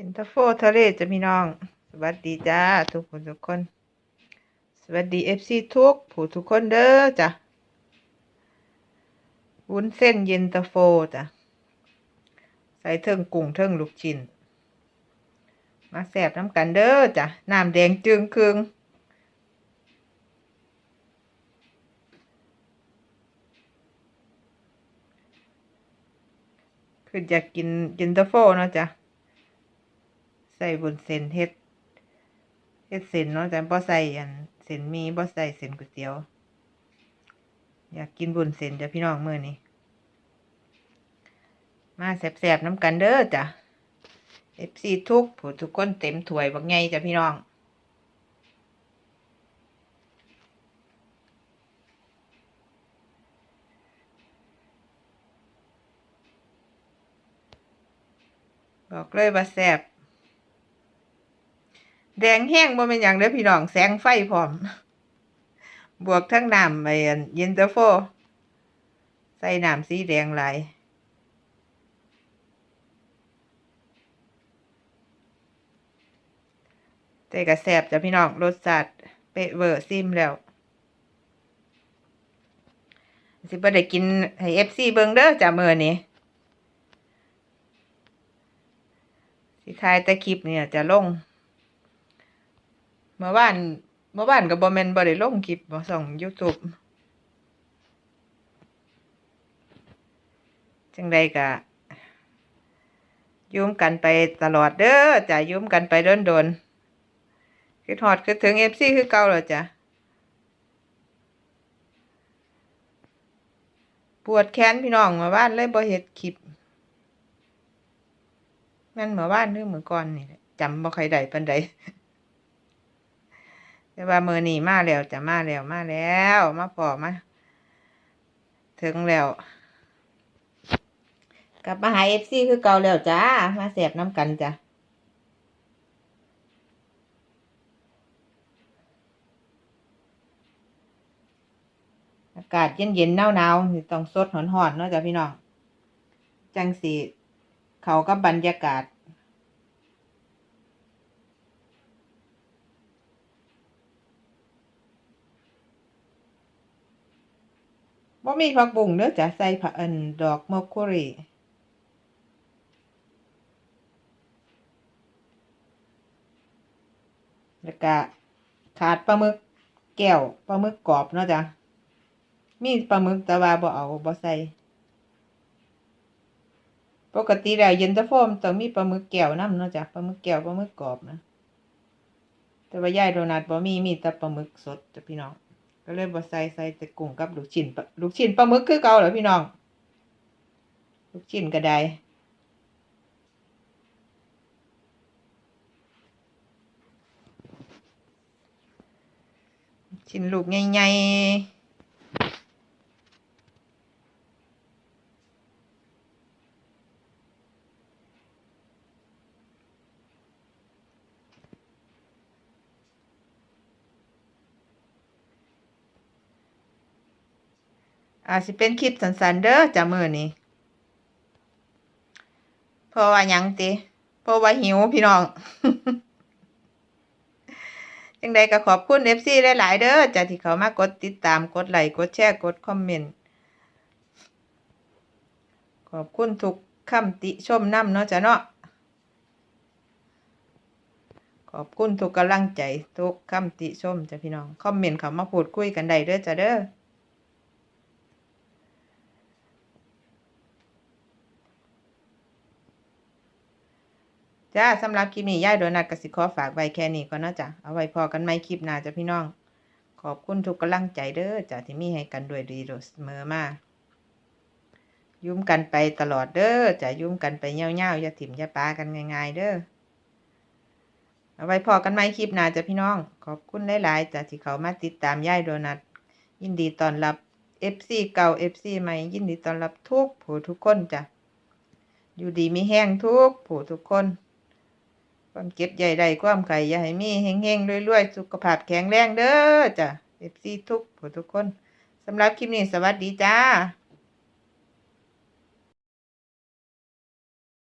เห็นตะโฟทะเลจะพี่น้อง สวัสดีจ้าทุกคนทุกคน สวัสดีเอฟซีทุกผู้ทุกคนเด้อจ้ะวุ้นเส้นเย็นตาโฟจ้ะใส่เทิงกุ้งเทิงลูกชิ้นมาแสบน้ำกันเด้อจ้ะน้ำแดงจึงครึงคืออยากกินเย็นตาโฟเนาะจ้ะ ใส่บนเส้นเฮ็ดเฮ็ดเส้นเนาะแต่บ่ใส่อันเส้นมีบ่ใส่เส้นก๋วยเตี๋ยว อยากกินบุญเส้นจ้ะพี่น้องมื้อนี้มาแซ่บๆน้ำกันเด้อจ้ะ FC ทุกผู้ทุกคนเต็มถ้วยบักใหญ่จ้ะพี่น้องบอกเลยว่าแซ่บ แดงแห้งบ่เป็นอย่างเด้อพี่น้องแสงไฟพร้อม บวกทั้งน้ำไปอันเย็นตาโฟ ใส่น้ำสีแดงไหลแต่ก็แซ่บจ้ะพี่น้องรสชาติเปะเวอร์ซิมแล้ว สิบ่ได้กินให้ FC เบิงเด้อจ้ะมื้อนี้สิท้ายแต่คลิปเนี่ยจะลง เมื่อวานเมื่อวานก็บ่แม่นบ่ได้ลงคลิปบ่ส่อง YouTube จังใดก็ยุ่มกันไปตลอดเด้อจ้ะยุ่มกันไปโดนๆคือทอดคือถึง FC คือเก่าแล้วจ้ะปวดแขนพี่น้องมื่อวานเลยบ่เฮ็ดคลิปแม่นมื่อวานหรือเมื่อก่อนนี่จำบ่ค่อยได้ปานใด แต่ว่ามือนีมาแล้วจะมาแล้วมาแล้วมาพอมาถึงแล้วกลับมาหา FC คือเก่าแล้วจ้ามาแสบน้ำกันจ้ะอากาศเย็นๆหนาวๆนี่ต้องสดหอนๆเนาะจ้ะพี่น้อง จังสิเขากับบรรยากาศ บ่มีผักบุ้งเด้อจ้ะใส่ผักอันดอกมอคคุรีแล้วก็ขาดปลาหมึกแก้วปลาหมึกกรอบเนาะจ้ะมีปลาหมึกแต่ว่าบ่เอาบ่ใส่ปกติแล้วเย็นตาโฟมต้องมีปลาหมึกแก้วนํเนาะจ้ะปลาหมึกแก้วปลาหมึกกรอบนะแต่ว่ายายโดนัทบ่มีมีแต่ปลาหมึกสดจ้ะพี่น้อง ก็เลยบ่ใส่ใส่แต่กุ้งกับลูกชิ้นปลาลูกชิ้นปลาหมึกคือเก่าเหรอพี่น้อง ลูกชิ้นก็ได้ชิ้นลูกใหญ่ๆ อาจสิเป็นคลิปสั้นๆเด้อจ้ะมือนี้เพราะว่ายังติเพราะว่าหิวพี่น้องจังใดก็ขอบคุณ FC หลายๆเด้อจ้ะที่เขามากดติดตามกดไลค์กดแชร์กดคอมเมนต์ขอบคุณทุกคำติชมน้ำเนาะจ้ะเนาะขอบคุณทุกกำลังใจทุกคำติชมจ้ะพี่น้อง คอมเมนต์เขามาพูดคุยกันได้เด้อจ้ะเด้อ จ้าสำหรับคลิปนี้ย่ายโดนัทกสิขอฝากไว้แค่นี้ก่อนเนาะจ้ะเอาไว้พอกันไม่คลิปหน้าจ้ะพี่น้อง ขอบคุณทุกกำลังใจเด้อจ้ะที่มีให้กันด้วยดีโดเสมอมายุ่มกันไปตลอดเด้อจะยุ่มกันไปเงี้ยวๆอย่าถิ่มอย่าปากันง่ายๆเด้อเอาไว้พอกันไหมคลิปหน้าจ้ะพี่น้อง ขอบคุณหลายๆจ้ะที่เขามาติดตามย่ายโดนัทยินดีต้อนรับ FC เก่า FC ใหม่ยินดีต้อนรับทุกผู้ทุกคนจ้ะอยู่ดีมีแห้งทุกผู้ทุกคน ความเก็บใหญ่ใดความไข่อย่าให้มีเฮงๆรวยๆ สุขภาพแข็งแรงเด้อจ้ะเอฟซีทุกผู้ทุกคนสำหรับคลิปนี้สวัสดีจ้า